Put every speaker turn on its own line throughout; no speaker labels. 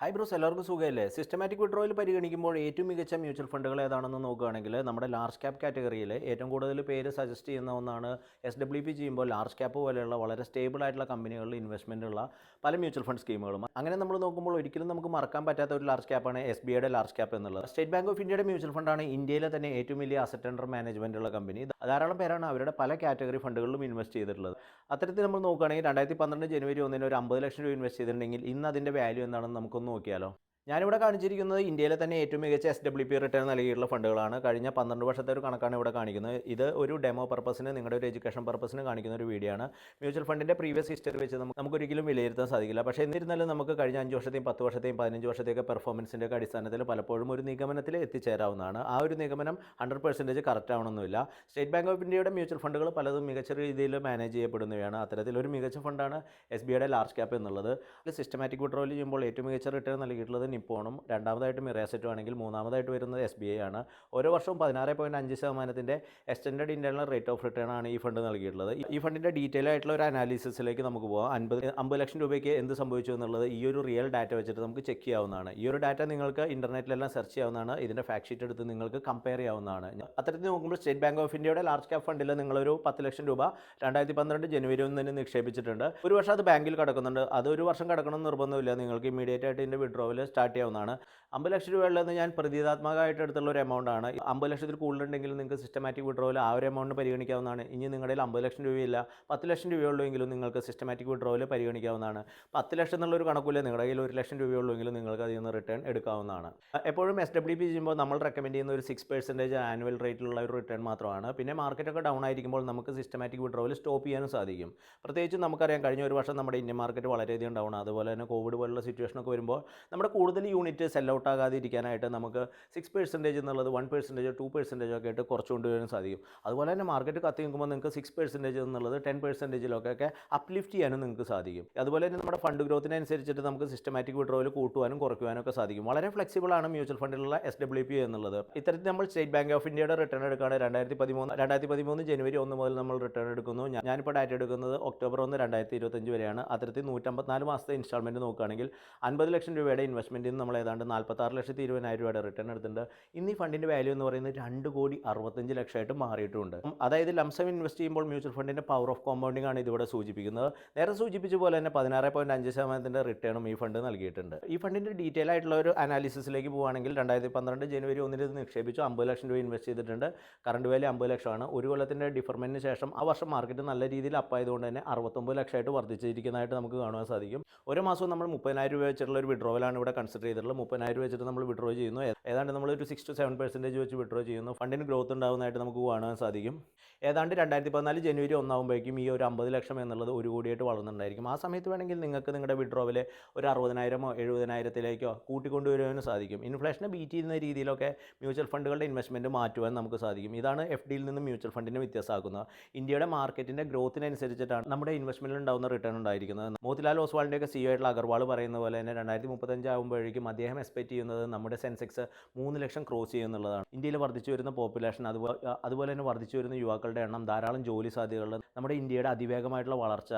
High bros എല്ലാവർക്കും സുഖമല്ലേ systematic വിഡ്രോയിൽ പരിഗണിക്കുമ്പോൾ ഏറ്റവും മികച്ച മ്യൂച്വൽ ഫണ്ടുകൾ ഏതാണെന്ന് നോക്കുകയാണെങ്കിൽ നമ്മുടെ ലാർജ് ക്യാപ് കാറ്റഗറിയിൽ ഏറ്റവും കൂടുതൽ പേര് സജസ്റ്റ് ചെയ്യുന്ന ഒന്നാണ് എസ് ഡബ്ല്യു പി ചെയ്യുമ്പോൾ ലാർജ് ക്യാപ്പ് പോലെയുള്ള വളരെ സ്റ്റേബിൾ ആയിട്ടുള്ള കമ്പനികളിൽ ഇൻവെസ്റ്റ്മെന്റ് ഉള്ള പല മ്യൂച്വൽ ഫണ്ട് സ്കീമുകളും അങ്ങനെ നമ്മൾ നോക്കുമ്പോൾ ഒരിക്കലും നമുക്ക് മറക്കാൻ പറ്റാത്ത ഒരു ലാർജ് ക്യാപ്പാണ് എസ് ബി ഐയുടെ ലാർജ് ക്യാപ്പ് എന്നുള്ളത്. സ്റ്റേറ്റ് ബാങ്ക് ഓഫ് ഇന്ത്യയുടെ മ്യൂച്വൽ ഫണ്ടാണ് ഇന്ത്യയിലെ തന്നെ ഏറ്റവും വലിയ അസറ്റ് അണ്ടർ മാനേജ്മെന്റ് ഉള്ള കമ്പനി ധാരാളം പേരാണ് അവരുടെ പല കാറ്റഗറി ഫണ്ടുകളിലും ഇൻവെസ്റ്റ് ചെയ്തിട്ടുള്ളത്. അത്തരത്തിൽ നമ്മൾ നോക്കുകയാണെങ്കിൽ രണ്ടായിരത്തി പന്ത്രണ്ട് ജനുവരി ഒന്നിന് ഒരു അമ്പത് ലക്ഷം രൂപ ഇൻവെസ്റ്റ് ചെയ്തിട്ടുണ്ടെങ്കിൽ ഇന്ന് അതിന്റെ വാല്യൂ എന്താണെന്ന് നമുക്കൊന്ന് നോക്കിയാലോ? ഞാനിവിടെ കാണിച്ചിരിക്കുന്നത് ഇന്ത്യയിലെ തന്നെ ഏറ്റവും മികച്ച എസ് ഡബ്ല്യു പി റിട്ടേൺ നൽകിയിട്ടുള്ള ഫണ്ടുകളാണ്. കഴിഞ്ഞ പന്ത്രണ്ട് വർഷത്തെ ഒരു കണക്കാണ് ഇവിടെ കാണിക്കുന്നത്. ഇത് ഒരു ഡെമോ പർപ്പസിന് നിങ്ങളുടെ ഒരു എഡ്യൂക്കേഷൻ പർപ്പസിന് കാണിക്കുന്ന ഒരു വീഡിയോ ആണ്. മ്യൂച്വൽ ഫണ്ടിന്റെ പ്രീവിയസ് ഹിസ്റ്ററി വെച്ച് നമുക്ക് നമുക്കൊരിക്കലും വിലയിരുത്താൻ സാധിക്കില്ല. പക്ഷേ എന്നിരുന്നാലും നമുക്ക് കഴിഞ്ഞ അഞ്ച് വർഷത്തെയും പത്ത് വർഷത്തെയും പതിനഞ്ച് വർഷത്തെയൊക്കെ പെർഫോമൻസിന്റെ അടിസ്ഥാനത്തിൽ പലപ്പോഴും ഒരു നിഗമനത്തിൽ എത്തിച്ചേരാവുന്നതാണ്. ആ ഒരു നിഗമനം ഹൺഡ്രഡ് പെർസെന്റേജ് കറക്റ്റ് ആവണമെന്നില്ല സ്റ്റേറ്റ് ബാങ്ക് ഓഫ് ഇന്ത്യയുടെ മ്യൂച്വൽ ഫണ്ടുകൾ പലതും മികച്ച രീതിയിൽ മാനേജ് ചെയ്യപ്പെടുന്നവയാണ്. അത്തരത്തിൽ ഒരു മികച്ച ഫണ്ടാണ് എസ് ബി ഐയുടെ ലാർജ് ക്യാപ്പ് എന്നുള്ളത്. സിസ്റ്റമാറ്റിക് വിഡ്രോയിൽ ചെയ്യുമ്പോൾ ഏറ്റവും മികച്ച റിട്ടേൺ നൽകിയിട്ടുള്ളത് നിപ്പോണും രണ്ടാമതായിട്ട് മിറേസെറ്റും ആണെങ്കിൽ മൂന്നാമതായിട്ട് വരുന്നത് എസ് ബി ഐ ആണ്. ഓരോ വർഷവും പതിനാറ് പോയിന്റ് അഞ്ച് ശതമാനത്തിന്റെ extend internal rate of return ആണ് ഈ ഫണ്ട് നൽകിയിട്ടുള്ളത്. ഈ ഫണ്ടിന്റെ ഡീറ്റെയിൽ ആയിട്ടുള്ള ഒരു അനാലിസിസിലേക്ക് നമുക്ക് പോകാം അൻപത് അമ്പത് ലക്ഷം രൂപയ്ക്ക് എന്ത് സംഭവിച്ചു എന്നുള്ളത് ഈ ഒരു റിയൽ ഡാറ്റ വെച്ചിട്ട് നമുക്ക് ചെക്ക് ചെയ്യാവുന്നതാണ്. ഈ ഒരു ഡാറ്റ നിങ്ങൾക്ക് ഇന്റർനെറ്റിലെല്ലാം സെർച്ച് ചെയ്യാവുന്നതാണ്. ഇതിന്റെ ഫാക്ട് ഷീറ്റ് എടുത്ത് നിങ്ങൾക്ക് കമ്പയർ ചെയ്യാവുന്നതാണ്. അത്തരത്തിൽ നോക്കുമ്പോൾ സ്റ്റേറ്റ് ബാങ്ക് ഓഫ് ഇന്ത്യയുടെ ലാർജ് ക്യാപ് ഫണ്ടിൽ നിങ്ങളൊരു പത്ത് ലക്ഷം രൂപ രണ്ടായിരത്തി പന്ത്രണ്ട് ജനുവരി ഒന്നിന് നിക്ഷേപിച്ചിട്ടുണ്ട്. ഒരു വർഷം അത് ബാങ്കിൽ കിടക്കുന്നുണ്ട്. അത് ഒരു വർഷം കിടക്കണം നിർബന്ധമില്ല. നിങ്ങൾക്ക് ഇമീഡിയറ്റ് ആയിട്ട് ഇതിന്റെ വിഡ്രോവൽ സ്റ്റാർട്ട് ചെയ്യാവുന്നതാണ്. അമ്പത് ലക്ഷം രൂപയുള്ളത് ഞാൻ പ്രതീതാത്മകമായിട്ട് എടുത്തുള്ള ഒരു എമൗണ്ട് ആണ്. അമ്പത് ലക്ഷത്തിൽ കൂടുതലുണ്ടെങ്കിൽ നിങ്ങൾക്ക് സിസ്റ്റമാറ്റിക് വിഡ്രോവൽ ആ ഒരു എമൗണ്ട് പരിഗണിക്കാവുന്നതാണ്. ഇനി നിങ്ങളുടെ അമ്പത് ലക്ഷം രൂപയില്ല പത്ത് ലക്ഷം രൂപയുള്ളൂവെങ്കിലും നിങ്ങൾക്ക് സിസ്റ്റമാറ്റിക് വിഡ്രോവൽ പരിഗണിക്കാവുന്നതാണ്. പത്ത് ലക്ഷം എന്നുള്ളൊരു കണക്കില്ല നിങ്ങളുടെ കയ്യിൽ ഒരു ലക്ഷം രൂപയുള്ളൂവെങ്കിലും നിങ്ങൾക്ക് അതിൽ നിന്ന് റിട്ടേൺ എടുക്കാവുന്നതാണ്. എപ്പോഴും എസ് ഡബ്ല്യു പി ചെയ്യുമ്പോൾ നമ്മൾ റെക്കമെൻഡ് ചെയ്യുന്ന ഒരു സിക്സ് പെർസെന്റേജ് ആനുവൽ റേറ്റിലുള്ള ഒരു റിട്ടേൺ മാത്രമാണ്. പിന്നെ മാർക്കറ്റൊക്കെ ഡൗൺ ആയിരിക്കുമ്പോൾ നമുക്ക് സിസ്റ്റമാറ്റിക് വിഡ്രോവൽ സ്റ്റോപ്പ് ചെയ്യാനും സാധിക്കും. പ്രത്യേകിച്ച് നമുക്കറിയാം കഴിഞ്ഞ ഒരു വർഷം നമ്മുടെ ഇന്ത്യൻ മാർക്കറ്റ് വളരെയധികം ഡൗൺ അതുപോലെ തന്നെ കോവിഡ് പോലുള്ള സിറ്റുവേഷനൊക്കെ വരുമ്പോൾ നമ്മുടെ കൂടുതൽ യൂണിറ്റ് സെൽ ഔട്ട് ആകാതിരിക്കാനായിട്ട് നമുക്ക് സിക്സ് പെർസെന്റേജ് എന്നുള്ളത് വൺ പെർസെന്റേജോ ടു പെർസെന്റേജോ ഒക്കെ ആയിട്ട് കുറച്ച് കൊണ്ടുവരാൻ സാധിക്കും. അതുപോലെ തന്നെ മാർക്കറ്റ് കത്തി നിൽക്കുമ്പോൾ നിങ്ങൾക്ക് സിക്സ് പെർസെന്റേജ് എന്നുള്ളത് ടെൻ പെർസെന്റേജിലൊക്കെ അപ്ലിഫ്റ്റ് ചെയ്യാനും നിങ്ങൾക്ക് സാധിക്കും. അതുപോലെ തന്നെ നമ്മുടെ ഫണ്ട് ഗ്രോത്തിനനുസരിച്ചിട്ട് നമുക്ക് സിസ്റ്റമാറ്റിക് വിഡ്രോവൽ കൂട്ടുവാനും കുറയ്ക്കുവാനും ഒക്കെ സാധിക്കും. വളരെ ഫ്ലെക്സിബിൾ ആണ് മ്യൂച്വൽ ഫണ്ടിലുള്ള എസ് ഡബ്ല്യു പി എന്നുള്ളത്. ഇത്തരത്തിൽ നമ്മൾ സ്റ്റേറ്റ് ബാങ്ക് ഓഫ് ഇന്ത്യയുടെ റിട്ടേൺ എടുക്കുകയാണ്. രണ്ടായിരത്തി പതിമൂന്ന് രണ്ടായിരത്തി പതിമൂന്ന് ജനുവരി ഒന്ന് മുതൽ നമ്മൾ റിട്ടേൺ എടുക്കുന്നു. ഞാനിപ്പോൾ ഡാറ്റ എടുക്കുന്നത് ഒക്ടോബർ ഒന്ന് രണ്ടായിരത്തി ഇരുപത്തഞ്ച് വരെയാണ്. അത്തരത്തിൽ നൂറ്റമ്പത്തിനാല് മാസത്തെ ഇൻസ്റ്റാൾമെന്റ് നോക്കുകയാണെങ്കിൽ അൻപത് ലക്ഷം രൂപയുടെ ഇൻവെസ്റ്റ്മെന്റിൽ നിന്ന് നമ്മൾ ഏതാണ്ട് നാൽപ്പത്താറ് ലക്ഷത്തി ഇരുപതിനായിരം രൂപയുടെ റിട്ടേൺ എടുത്തിട്ടുണ്ട്. ഇന്ന് ഫണ്ടിന്റെ വാല്യൂ എന്ന് പറയുന്നത് രണ്ട് കോടി അറുപത്തഞ്ച് ലക്ഷമായിട്ട് മാറിയിട്ടുണ്ട്. അതായത് ലംസം ഇൻവെസ്റ്റ് ചെയ്യുമ്പോൾ മ്യൂച്വൽ ഫണ്ടിന്റെ പവർ ഓഫ് കോമ്പൗണ്ടിംഗ് ആണ് ഇതിവിടെ സൂചിപ്പിക്കുന്നത്. നേരെ സൂചിപ്പിച്ച പോലെ തന്നെ പതിനാറ് പോയിന്റ് അഞ്ച് ശതമാനത്തിന്റെ റിട്ടേണും ഈ ഫണ്ട് നൽകിയിട്ടുണ്ട്. ഈ ഫണ്ടിന്റെ ഡീറ്റെയിൽ ആയിട്ടുള്ള ഒരു അനാലിസിസിലേക്ക് പോകുകയാണെങ്കിൽ രണ്ടായിരത്തി പന്ത്രണ്ട് ജനുവരി ഒന്നിന് ഇത് നിക്ഷേപിച്ചു അമ്പത് ലക്ഷം രൂപ ഇൻവെസ്റ്റ് ചെയ്തിട്ടുണ്ട്. കറണ്ട് വാല്യൂ അമ്പത് ലക്ഷമാണ്. ഒരു കൊല്ലത്തിന്റെ ഡിഫർമെന്റിന് ശേഷം ആ വർഷം മാർക്കറ്റ് നല്ല രീതിയിൽ അപ്പായതുകൊണ്ട് തന്നെ അറുപത്തൊമ്പത് ലക്ഷമായിട്ട് വർദ്ധിച്ചിരിക്കുന്നതായിട്ട് നമുക്ക് കാണുവാൻ സാധിക്കും. ഓരോ മാസവും നമ്മൾ മുപ്പതിനായിരം രൂപ വെച്ചിട്ടുള്ള ഒരു വിഡ്രോവലാണ് ഇവിടെ കൺസിഡർ ചെയ്തിട്ടുള്ളത് മുപ്പതിനായിരം രൂപ വെച്ചിട്ട് നമ്മൾ വിഡ്രോ ചെയ്യുന്നു. ഏതാണ്ട് നമ്മൾ ഒരു സിക്സ് ടു സെവൻ പെർസെന്റേജ് വെച്ച് വിഡ്രോ ചെയ്യുന്നു. ഫണ്ടിന് ഗ്രോത്ത് ഉണ്ടാകുന്നതായിട്ട് നമുക്ക് കാണാൻ സാധിക്കും. ഏതാണ്ട് രണ്ടായിരത്തി പതിനാല് ജനുവരി ഒന്നാകുമ്പോഴേക്കും ഈ ഒരു അമ്പത് ലക്ഷം എന്നുള്ളത് ഒരു കോടിയായിട്ട് വളർന്നിട്ടുണ്ടായിരിക്കും. ആ സമയത്ത് വേണമെങ്കിൽ നിങ്ങൾക്ക് നിങ്ങളുടെ വിഡ്രോവൽ ഒരു അറുപതിനായിരമോ എഴുപതിനായിരത്തിലേക്കോ കൂട്ടിക്കൊണ്ടുവരുവാനും സാധിക്കും. ഇൻഫ്ലേഷനെ ബീറ്റ് ചെയ്യുന്ന രീതിയിലൊക്കെ മ്യൂച്വൽ ഫണ്ടുകളുടെ ഇൻവെസ്റ്റ്മെന്റ് മാറ്റുവാൻ നമുക്ക് സാധിക്കും. ഇതാണ് എഫ് ഡിയിൽ നിന്ന് മ്യൂച്വൽ ഫണ്ടിനെ വ്യത്യാസമാക്കുന്നത്. ഇന്ത്യയുടെ മാർക്കറ്റിന്റെ ഗ്രോത്തിനനുസരിച്ചിട്ടാണ് നമ്മുടെ ഇൻവെസ്റ്റ്മെന്റിൽ ഉണ്ടാകുന്ന റിട്ടേൺ ഉണ്ടായിരിക്കുന്നത്. മോത്തിലാൽ ഓസ്വാളിന്റെയൊക്കെ സി ആയിട്ടുള്ള അഗർവാൾ പറയുന്ന പോലെ തന്നെ രണ്ടായിരത്തി മുപ്പത്തഞ്ച് ആകുമ്പോഴേക്കും അദ്ദേഹം എക്സ്പെക്ട് ചെയ്യുന്നത് നമ്മുടെ സെൻസെക്സ് മൂന്ന് ലക്ഷം ക്രോസ് ചെയ്യുന്നുള്ളതാണ് ഇന്ത്യയിൽ വർദ്ധിച്ചു വരുന്ന പോപ്പുലേഷൻ അതുപോലെ അതുപോലെ തന്നെ വർദ്ധിച്ചു വരുന്ന യുവാക്കളുടെ എണ്ണം ധാരാളം ജോലി സാധ്യതകൾ നമ്മുടെ ഇന്ത്യയുടെ അതിവേഗമായിട്ടുള്ള വളർച്ച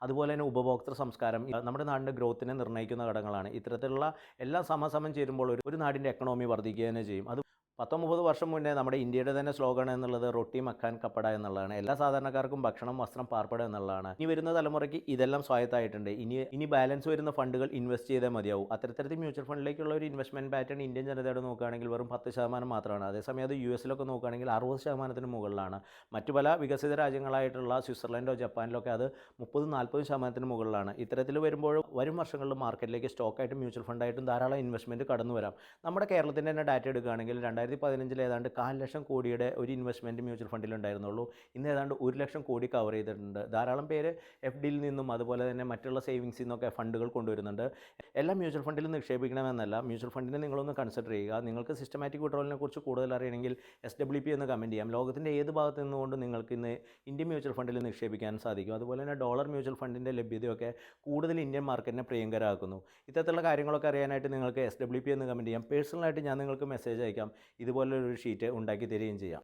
അതുപോലെ തന്നെ ഉപഭോക്തൃ സംസ്കാരം നമ്മുടെ നാടിന്റെ ഗ്രോത്തിനെ നിർണയിക്കുന്ന ഘടകങ്ങളാണ്. ഇത്തരത്തിലുള്ള എല്ലാ സമസമം ചേരുമ്പോൾ ഒരു നാടിന്റെ എക്കണോമി വർദ്ധിക്കുക തന്നെ ചെയ്യും. അത് പത്തൊമ്പത് വർഷം മുന്നേ നമ്മുടെ ഇന്ത്യയുടെ തന്നെ സ്ലോഗൻ എന്നുള്ളത് റൊട്ടി മക്കാൻ കപ്പട എന്നുള്ളതാണ്. എല്ലാ സാധാരണക്കാർക്കും ഭക്ഷണം വസ്ത്രം പാർപ്പട എന്നുള്ളതാണ്. ഇനി വരുന്ന തലമുറയ്ക്ക് ഇതെല്ലാം സ്വായത്തായിട്ടുണ്ട്. ഇനി ഇനി ബാലൻസ് വരുന്ന ഫണ്ടുകൾ ഇൻവെസ്റ്റ് ചെയ്താൽ മതിയാവും. അത്തരത്തിൽ മ്യൂച്വൽ ഫണ്ടിലേക്കുള്ള ഒരു ഇൻവെസ്റ്റ്മെന്റ് പാറ്റേൺ ഇന്ത്യൻ ജനതയോട് നോക്കുകയാണെങ്കിൽ വെറും പത്ത് ശതമാനം മാത്രമാണ്. അതേസമയം അത് യു എസിലൊക്കെ നോക്കുകയാണെങ്കിൽ അറുപത് ശതമാനത്തിന് മുകളിലാണ്. മറ്റു പല വികസിത രാജ്യങ്ങളായിട്ടുള്ള സ്വിറ്റ്സർലൻഡോ ജപ്പാനിലൊക്കെ അത് മുപ്പത് നാൽപ്പത് ശതമാനത്തിന് മുകളിലാണ്. ഇത്തരത്തിൽ വരുമ്പോൾ വരും വർഷങ്ങളിൽ മാർക്കറ്റിലേക്ക് സ്റ്റോക്കായിട്ടും മ്യൂച്വൽ ഫണ്ടായിട്ടും ധാരാളം ഇൻവെസ്റ്റ്മെന്റ് കടന്നു വരാം. നമ്മുടെ കേരളത്തിന്റെ തന്നെ ഡാറ്റ എടുക്കുകയാണെങ്കിൽ രണ്ടായിരത്തി പതിനഞ്ചിൽ ഏതാണ്ട് കാൽ ലക്ഷം കോടിയുടെ ഒരു ഇൻവെസ്റ്റ്മെന്റ് മ്യൂച്വൽ ഫണ്ടിൽ ഉണ്ടായിരുന്നുള്ളൂ. ഇന്ന് ഏതാണ്ട് ഒരു ലക്ഷം കോടി കവർ ചെയ്തിട്ടുണ്ട്. ധാരാളം പേര് എഫ് ഡിയിൽ നിന്നും അതുപോലെ തന്നെ മറ്റുള്ള സേവിങ്സിൽ നിന്നൊക്കെ ഫണ്ടുകൾ കൊണ്ടുവരുന്നുണ്ട്. എല്ലാ മ്യൂച്വൽ ഫണ്ടിലും നിക്ഷേപിക്കണമെന്നല്ല. മ്യൂച്വൽ ഫണ്ടിനെ നിങ്ങളൊന്ന് കൺസിഡർ ചെയ്യുക. നിങ്ങൾക്ക് സിസ്റ്റമാറ്റിക് വിഡ്രോളിനെ കുറിച്ച് കൂടുതൽ അറിയണമെങ്കിൽ എസ് ഡബ്ല്യു പി എന്ന് കമന്റ് ചെയ്യാം. ലോകത്തിന്റെ ഏത് ഭാഗത്ത് നിന്നുകൊണ്ട് നിങ്ങൾക്ക് ഇന്ന് ഇന്ത്യൻ മ്യൂച്വൽ ഫണ്ടിൽ നിക്ഷേപിക്കാൻ സാധിക്കും. അതുപോലെ തന്നെ ഡോളർ മ്യൂച്വൽ ഫണ്ടിന്റെ ലഭ്യതയൊക്കെ കൂടുതൽ ഇന്ത്യൻ മാർക്കറ്റിനെ പ്രിയങ്കരമാക്കുന്നു ഇത്തരത്തിലുള്ള കാര്യങ്ങളൊക്കെ അറിയാനായിട്ട് നിങ്ങൾക്ക് എസ് ഡബ്ല്യു പി എന്ന് കമന്റ് ചെയ്യാം. പേഴ്സണലായിട്ട് ഞാൻ നിങ്ങൾക്ക് മെസ്സേജ് അയക്കാം. ഇതുപോലൊരു ഷീറ്റ് ഉണ്ടാക്കി തരികയും ചെയ്യാം.